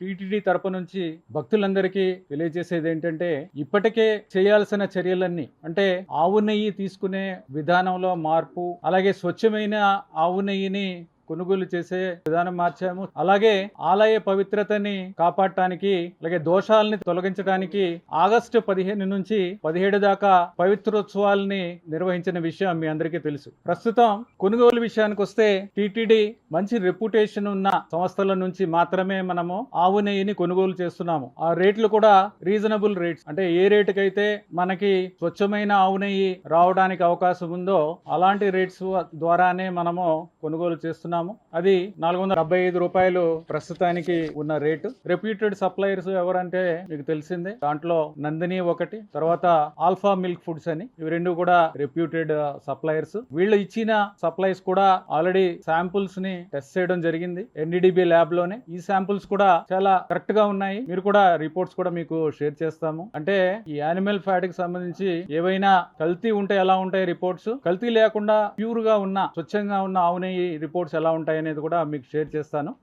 TTD తరపు నుంచి భక్తులందరికీ తెలియజేసేది ఏంటంటే ఇప్పటికే చేయాల్సిన చర్యలన్నీ అంటే ఆవు నెయ్యి తీసుకునే విధానంలో మార్పు అలాగే స్వచ్ఛమైన ఆవు నెయ్యిని కొనుగోలు చేసే విధానం మార్చాము. అలాగే ఆలయ పవిత్రతని కాపాడటానికి అలాగే దోషాలని తొలగించడానికి ఆగస్టు పదిహేను నుంచి పదిహేడు దాకా పవిత్రోత్సవాల్ని నిర్వహించిన విషయం మీ అందరికీ తెలుసు. ప్రస్తుతం కొనుగోలు విషయానికి వస్తే టీటీడీ మంచి రెప్యుటేషన్ ఉన్న సంస్థల నుంచి మాత్రమే మనము ఆవు నెయ్యిని కొనుగోలు చేస్తున్నాము. ఆ రేట్లు కూడా రీజనబుల్ రేట్స్ అంటే ఏ రేటుకైతే మనకి స్వచ్ఛమైన ఆవు నెయ్యి రావడానికి అవకాశం ఉందో అలాంటి రేట్స్ ద్వారానే మనము కొనుగోలు చేస్తున్నాము. అది నాలుగు వందల డెబ్బై ఐదు రూపాయలు ప్రస్తుతానికి ఉన్న రేటు. రెప్యూటెడ్ సప్లయర్స్ ఎవరంటే మీకు తెలిసిందే. దాంట్లో నందిని ఒకటి తర్వాత ఆల్ఫా మిల్క్ ఫుడ్స్ అని. ఇవి రెండు కూడా రెప్యూటెడ్ సప్లయర్స్ వీళ్ళు ఇచ్చిన సప్లైస్ కూడా ఆల్రెడీ శాంపుల్స్ని టెస్ట్ చేయడం జరిగింది. ఎన్డీడీబీ ల్యాబ్లోనే. ఈ శాంపుల్స్ కూడా చాలా కరెక్ట్గా ఉన్నాయి. మీరు కూడా రిపోర్ట్స్ కూడా మీకు షేర్ చేస్తాము. అంటే ఈ యానిమల్ ఫ్యాట్కి సంబంధించి ఏవైనా కల్తీ ఉంటే ఎలా ఉంటాయి రిపోర్ట్స్ కల్తీ లేకుండా ప్యూర్గా ఉన్న స్వచ్ఛంగా ఉన్న ఆవు రిపోర్ట్స్ ఎలా ఎలా ఉంటాయనేది కూడా మీకు షేర్ చేస్తాను.